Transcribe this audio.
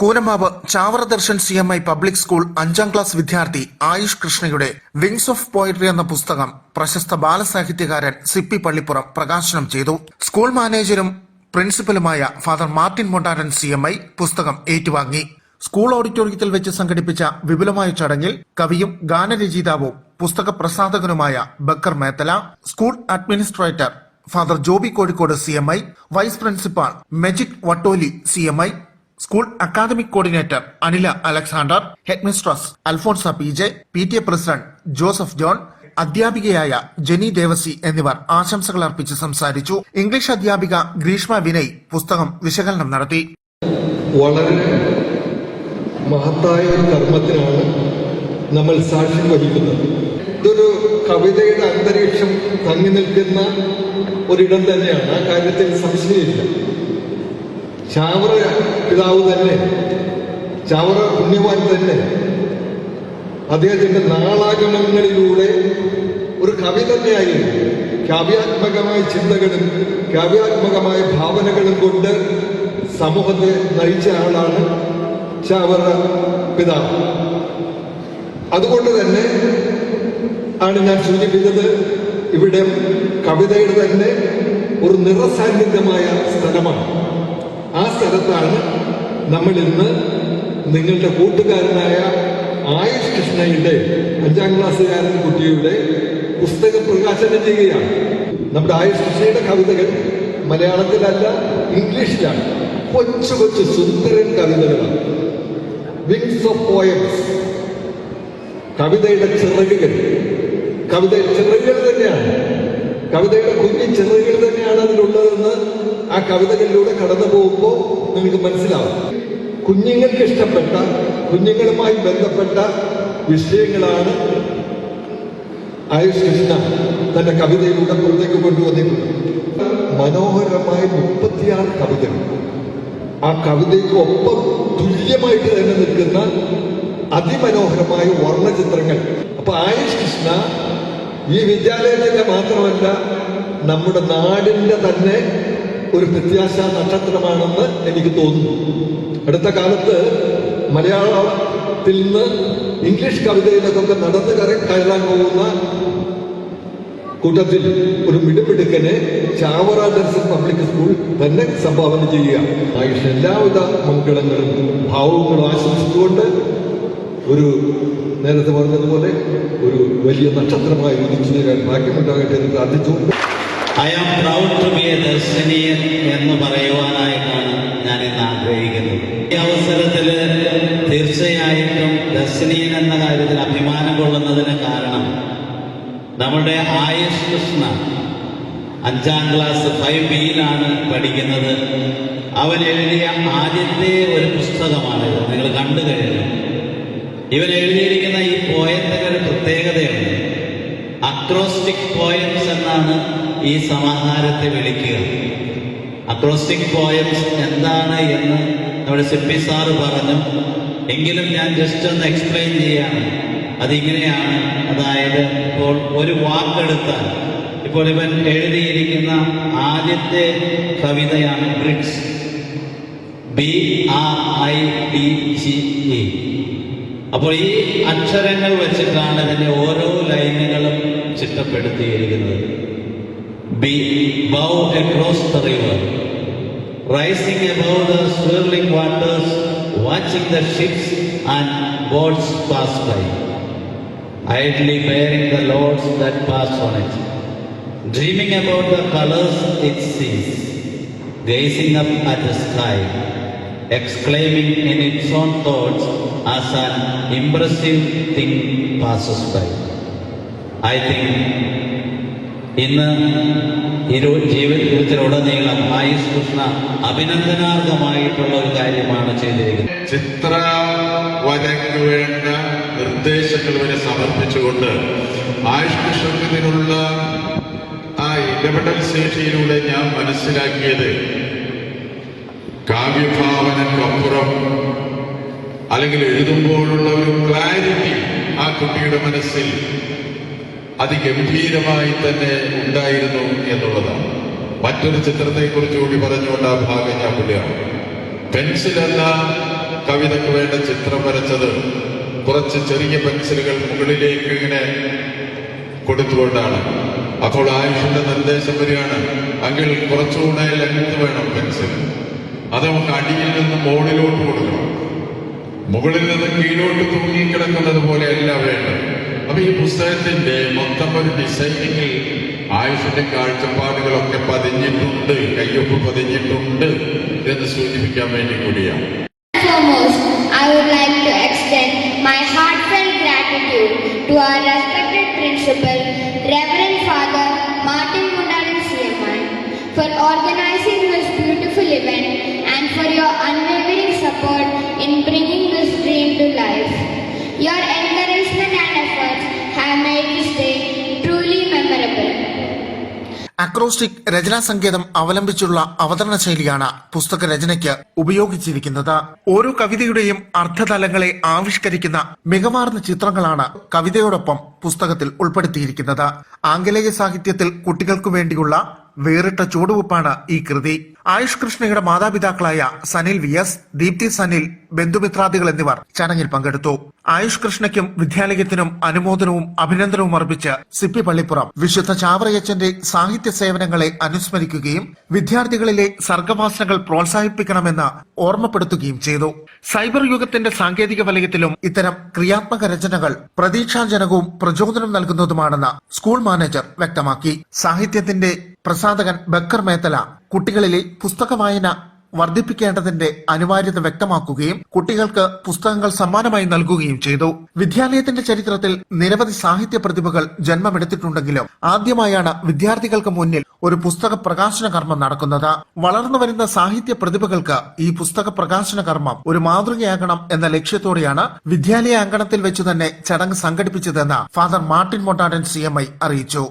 Koonammavu Chavara Darshan C M I public school അഞ്ചാം class വിദ്യാർത്ഥി ആയുഷ് കൃഷ്ണയുടെ വിങ്സ് ഓഫ് പോയട്രി എന്ന പുസ്തകം പ്രശസ്ത ബാലസാഹിത്യകാരൻ സിപ്പി പള്ളിപ്പുറം പ്രകാശനം ചെയ്തു. സ്കൂൾ മാനേജരും പ്രിൻസിപ്പലുമായ father Martin Montaran C M I പുസ്തകം ഏറ്റുവാങ്ങി. സ്കൂൾ ഓഡിറ്റോറിയത്തിൽ വെച്ച് സംഘടിപ്പിച്ച വിപുലമായ ചടങ്ങിൽ കവിയും ഗാനരചയിതാവും പുസ്തക പ്രസാധകനുമായ Bakkar Methala school administrator father Joby Kozhikode C M I vice principal Mejic Vattoli C M I school academic coordinator Anila Alexander headmistress Alphonsa P J P T A president Joseph John അധ്യാപികയായ ജെനി ദേവസി എന്നിവർ ആശംസകൾ അർപ്പിച്ച് സംസാരിച്ചു. English അധ്യാപിക ഗ്രീഷ്മ വിനയ് പുസ്തകം വിശകലനം നടത്തി. വളരെ മഹത്തായ ഒരു കർമ്മത്തിനാണ് നമ്മൾ സാക്ഷ്യം വഹിക്കുന്നത്. ഇതൊരു കവിതയുടെ അന്തരീക്ഷം തങ്ങി നിൽക്കുന്ന ഒരിടം തന്നെയാണ്. ആ കാര്യത്തിൽ സംശയമില്ല. ചാവറ പിതാവ് തന്നെ ചാവറ പുണ്യവാൻ തന്നെ അദ്ദേഹത്തിന്റെ നാളാഗമനങ്ങളിലൂടെ ഒരു കവി തന്നെയായിരുന്നു കാവ്യാത്മകമായ ചിന്തകളും കാവ്യാത്മകമായ ഭാവനകളും കൊണ്ട് സമൂഹത്തെ നയിച്ച ആളാണ് ചാവറ പിതാവ്. അതുകൊണ്ട് തന്നെ ആണ് ഞാൻ സൂചിപ്പിച്ചത് ഇവിടെ കവിതയുടെ തന്നെ ഒരു നിറസാന്നിധ്യമായ സ്ഥലമാണ്. ആ സ്ഥലത്താണ് നമ്മൾ ഇന്ന് നിങ്ങളുടെ കൂട്ടുകാരനായ ആയുഷ് കൃഷ്ണയുടെ അഞ്ചാം ക്ലാസ്സുകാരൻ കുട്ടിയുടെ പുസ്തക പ്രകാശനം ചെയ്യുകയാണ്. നമ്മുടെ ആയുഷ് കൃഷ്ണയുടെ കവിതകൾ മലയാളത്തിലല്ല ഇംഗ്ലീഷിലാണ്. കൊച്ചു കൊച്ചു സുന്ദരൻ കവിതകളാണ്. വിങ്സ് ഓഫ് പോയംസ് കവിതയുടെ ചിറകുകൾ. കവിത ചിറകുകൾ തന്നെയാണ്. കവിതയുടെ കുഞ്ഞു ചിറകുകൾ തന്നെയാണ് അതിലുള്ളതെന്ന് ആ കവിതകളിലൂടെ കടന്നു പോകുമ്പോൾ നിങ്ങൾക്ക് മനസ്സിലാവും. കുഞ്ഞുങ്ങൾക്ക് ഇഷ്ടപ്പെട്ട കുഞ്ഞുങ്ങളുമായി ബന്ധപ്പെട്ട വിഷയങ്ങളാണ് ആയുഷ് കൃഷ്ണ തന്റെ കവിതയിലൂടെ പുറത്തേക്ക് കൊണ്ടുവന്നിട്ടുണ്ട് മനോഹരമായ മുപ്പത്തിയാറ് കവിതകൾ. ആ കവിതയ്ക്ക് ഒപ്പം തുല്യമായിട്ട് തന്നെ നിൽക്കുന്ന അതിമനോഹരമായ വർണചിത്രങ്ങൾ. അപ്പൊ ആയുഷ് കൃഷ്ണ ഈ വിദ്യാലയത്തിന്റെ മാത്രമല്ല നമ്മുടെ നാടിന്റെ തന്നെ ഒരു പ്രത്യാശ നക്ഷത്രമാണെന്ന് എനിക്ക് തോന്നുന്നു. അടുത്ത കാലത്ത് മലയാളത്തിൽ നിന്ന് ഇംഗ്ലീഷ് കവിതയിലൊക്കെ നടന്നു കയറി കയറാൻ പോകുന്ന കൂട്ടത്തിൽ ഒരു മിടുമിടുക്കനെ ചാവറ ദർശൻ പബ്ലിക് സ്കൂൾ തന്നെ സംഭാവന ചെയ്യുക. ആയുഷ് എല്ലാവിധ മംഗളങ്ങളും ഭാവങ്ങളും ആശംസിച്ചുകൊണ്ട് ഒരു നേരത്തെ പറഞ്ഞതുപോലെ ഒരു വലിയ നക്ഷത്രമായി ഉദിച്ചു നേരാൻ ഭാഗ്യമുണ്ടാകട്ടെ എന്ന് പ്രാർത്ഥിച്ചുകൊണ്ട് I am proud to be a ദർശനീയൻ എന്ന് പറയുവാനായിട്ടാണ് ഞാൻ ഇന്ന് ആഗ്രഹിക്കുന്നത്. ഈ അവസരത്തിൽ തീർച്ചയായിട്ടും ദർശനീയൻ എന്ന കാര്യത്തിൽ അഭിമാനം കൊള്ളുന്നതിന് കാരണം നമ്മുടെ ആയുഷ് കൃഷ്ണ അഞ്ചാം ക്ലാസ് ഫൈവ് ബിയിലാണ് പഠിക്കുന്നത്. അവൻ എഴുതിയ ആദ്യത്തെ ഒരു പുസ്തകമാണ് നിങ്ങൾ കണ്ടു കഴിഞ്ഞു. ഇവൻ എഴുതിയിരിക്കുന്ന ഈ പോയത്തിന് ഒരു പ്രത്യേകതയുണ്ട്. അക്രോസ്റ്റിക് പോയംസ് എന്നാണ് ഈ സമാഹാരത്തെ വിളിക്കുക. അക്രോസ്റ്റിക് പോയംസ് എന്താണ് എന്ന് നമ്മുടെ സിപ്പി സാറ് പറഞ്ഞു. എങ്കിലും ഞാൻ ജസ്റ്റ് ഒന്ന് എക്സ്പ്ലെയിൻ ചെയ്യാണ്. അതിങ്ങനെയാണ്. അതായത് ഇപ്പോൾ ഒരു വാക്കെടുത്താൽ. ഇപ്പോൾ ഇവൻ എഴുതിയിരിക്കുന്ന ആദ്യത്തെ കവിതയാണ് bridge B R I D G E അപ്പോൾ ഈ അക്ഷരങ്ങൾ വെച്ചിട്ടാണ് ഇതിന്റെ ഓരോ ലൈനുകളും ചിട്ടപ്പെടുത്തിയിരിക്കുന്നത്. be bow across the river, rising above the swirling waters, watching the ships and boats pass by, idly bearing the loads that pass on it, dreaming about the colors it sees, gazing up at the sky, exclaiming in its own thoughts as an impressive thing passes by. I think ഇന്ന് ഇരു ജീവിതത്തിലുടനീളം ആയുഷ് കൃഷ്ണ അഭിനന്ദനാർഹമായിട്ടുള്ള ഒരു കാര്യമാണ് ചെയ്തിരിക്കുന്നത്. ചിത്ര വരയ്ക്ക് വേണ്ട നിർദ്ദേശങ്ങൾ വരെ സമർപ്പിച്ചുകൊണ്ട് ആയുഷ് കൃഷ്ണത്തിനുള്ള ആ ഇടപെടൽ ശേഷിയിലൂടെ ഞാൻ മനസ്സിലാക്കിയത് കാവ്യഭാവനക്കപ്പുറം അല്ലെങ്കിൽ എഴുതുമ്പോഴുള്ള ഒരു ക്ലാരിറ്റി ആ കുട്ടിയുടെ മനസ്സിൽ അതിഗംഭീരമായി തന്നെ ഉണ്ടായിരുന്നു എന്നുള്ളതാണ്. മറ്റൊരു ചിത്രത്തെക്കുറിച്ച് കൂടി പറഞ്ഞുകൊണ്ട് ആ ഭാഗം ഞാൻ പുള്ളിയാണ് പെൻസിലല്ല കവിതയ്ക്ക് വേണ്ട ചിത്രം വരച്ചത്. കുറച്ച് ചെറിയ പെൻസിലുകൾ മുകളിലേക്ക് ഇങ്ങനെ കൊടുത്തുകൊണ്ടാണ്. അപ്പോൾ ആയുഷിന്റെ നിർദ്ദേശം വരികയാണ് അങ്കിൽ കുറച്ചുകൂടെ ലെങ്ത് വേണം പെൻസിൽ. അത് നമുക്ക് അടിയിൽ നിന്ന് മുകളിലോട്ട് കൊടുക്കണം. മുകളിൽ നിന്ന് കീഴോട്ട് തൂങ്ങിക്കിടക്കുന്നത് പോലെ അല്ല വേണ്ടത്. അപ്പൊ ഈ പുസ്തകത്തിന്റെ മൊത്തം ഒരു ഡിസൈനിങ്ങിൽ ആയുഷിന്റെ കാഴ്ചപ്പാടുകളൊക്കെ പതിഞ്ഞിട്ടുണ്ട് കയ്യൊപ്പ് പതിഞ്ഞിട്ടുണ്ട് എന്ന് സൂചിപ്പിക്കാൻ വേണ്ടി കൂടിയാണ്. ഫോർ ഓർഗനൈസ് അക്രോസ്റ്റിക് രചനാ സങ്കേതം അവലംബിച്ചുള്ള അവതരണ ശൈലിയാണ് പുസ്തക രചനയ്ക്ക് ഉപയോഗിച്ചിരിക്കുന്നത്. ഓരോ കവിതയുടെയും അർത്ഥതലങ്ങളെ ആവിഷ്കരിക്കുന്ന മികവാർന്ന ചിത്രങ്ങളാണ് കവിതയോടൊപ്പം പുസ്തകത്തിൽ ഉൾപ്പെടുത്തിയിരിക്കുന്നത്. ആംഗലേയ സാഹിത്യത്തിൽ കുട്ടികൾക്കു വേണ്ടിയുള്ള വേറിട്ട ചുവടുവെപ്പാണ് ഈ കൃതി. ആയുഷ് കൃഷ്ണയുടെ മാതാപിതാക്കളായ സനിൽ വി എസ് ദീപ്തി സനിൽ ബന്ധുമിത്രാദികൾ എന്നിവർ ചടങ്ങിൽ പങ്കെടുത്തു. ആയുഷ് കൃഷ്ണയ്ക്കും വിദ്യാലയത്തിനും അനുമോദനവും അഭിനന്ദനവും അർപ്പിച്ച് സിപ്പി പള്ളിപ്പുറം വിശുദ്ധ ചാവറയച്ചന്റെ സാഹിത്യ സേവനങ്ങളെ അനുസ്മരിക്കുകയും വിദ്യാർത്ഥികളിലെ സർഗവാസനകൾ പ്രോത്സാഹിപ്പിക്കണമെന്ന് ഓർമ്മപ്പെടുത്തുകയും ചെയ്തു. സൈബർ യുഗത്തിന്റെ സാങ്കേതിക വലയത്തിലും ഇത്തരം ക്രിയാത്മക രചനകൾ പ്രതീക്ഷാജനകവും പ്രചോദനം നൽകുന്നതുമാണെന്ന് സ്കൂൾ മാനേജർ വ്യക്തമാക്കി. സാഹിത്യത്തിന്റെ പ്രസാധകൻ ബക്കർ മേത്തല കുട്ടികളിലെ പുസ്തക വായന വർദ്ധിപ്പിക്കേണ്ടതിന്റെ അനിവാര്യത വ്യക്തമാക്കുകയും കുട്ടികൾക്ക് പുസ്തകങ്ങൾ സമ്മാനമായി നൽകുകയും ചെയ്തു. വിദ്യാലയത്തിന്റെ ചരിത്രത്തിൽ നിരവധി സാഹിത്യ പ്രതിഭകൾ ജന്മമെടുത്തിട്ടുണ്ടെങ്കിലും ആദ്യമായാണ് വിദ്യാർത്ഥികൾക്ക് മുന്നിൽ ഒരു പുസ്തക പ്രകാശന കർമ്മം നടക്കുന്നത്. വളർന്നു വരുന്ന സാഹിത്യ പ്രതിഭകൾക്ക് ഈ പുസ്തക പ്രകാശന കർമ്മം ഒരു മാതൃകയാകണം എന്ന ലക്ഷ്യത്തോടെയാണ് വിദ്യാലയ അങ്കണത്തിൽ വെച്ച് തന്നെ ചടങ്ങ് സംഘടിപ്പിച്ചതെന്ന് ഫാദർ മാർട്ടിൻ മൊട്ടാടൻ സി അറിയിച്ചു.